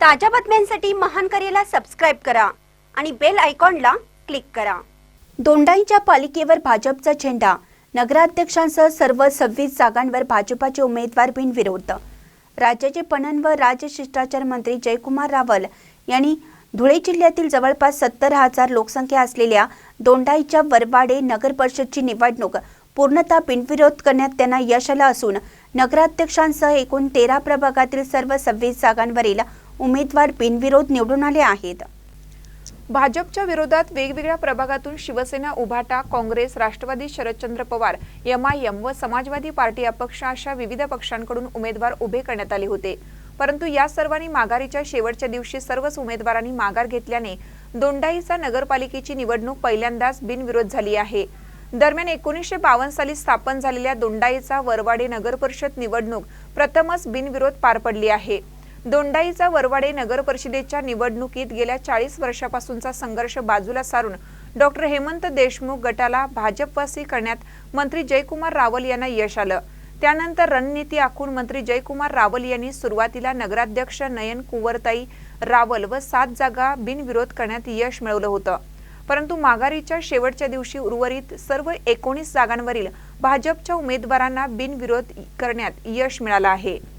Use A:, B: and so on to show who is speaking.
A: ताज्या बातम्यांसाठी महानकरेला सबस्क्राईब करा आणि बेल आयकॉनला क्लिक करा. दोंडाईच्या पालिकेवर भाजपचा झेंडा. नगराध्यक्षांसह सर्व सव्वीस जागांवर भाजपाचे उमेदवार बिनविरोध. राज्याचे पणन व राजशिष्टाचार मंत्री जयकुमार रावल यांनी धुळे जिल्ह्यातील जवळपास सत्तर हजार लोकसंख्या असलेल्या दोंडाईच्या वरवाडे नगर परिषदची निवडणूक पूर्णतः बिनविरोध करण्यात त्यांना यश आलं असून नगराध्यक्षांसह एकूण तेरा प्रभागातील सर्व सव्वीस जागांवरील उमेदवार बिनविरोध निवडून आले आहेत.
B: भाजपच्या विरोधात वेगवेगळ्या प्रभागातून शिवसेना उभाटा काँग्रेस राष्ट्रवादी शरदचंद्र पवार एमआयएम व समाजवादी पार्टी अपक्ष अशा विविध पक्षांकडून उमेदवार उभे करण्यात आले होते. परंतु या सर्वांनी माघारीच्या शेवटच्या दिवशी सर्वच उमेदवारांनी माघार घेतल्याने दोंडाईचा नगरपालिकेची निवडणूक पहिल्यांदाच बिनविरोध झाली आहे. दरम्यान एकोणीसशे बावन्न साली स्थापन झालेल्या दोंडाईचा वरवाडे नगर परिषद निवडणूक प्रथमच बिनविरोध पार पडली आहे. दोंडाईचा वरवाडे नगर परिषदेच्या निवडणुकीत गेल्या चाळीस वर्षापासूनचा संघर्ष बाजूला सारून डॉक्टर हेमंत देशमुख गटाला भाजपवासी करण्यात मंत्री जयकुमार रावल यांना यश आलं. त्यानंतर रणनीती आखून मंत्री जयकुमार रावल यांनी सुरुवातीला नगराध्यक्ष नयन कुंवरताई रावल व सात जागा बिनविरोध करण्यात यश मिळवलं होतं. परंतु माघारीच्या शेवटच्या दिवशी उर्वरित सर्व एकोणीस जागांवरील भाजपच्या उमेदवारांना बिनविरोध करण्यात यश मिळालं आहे.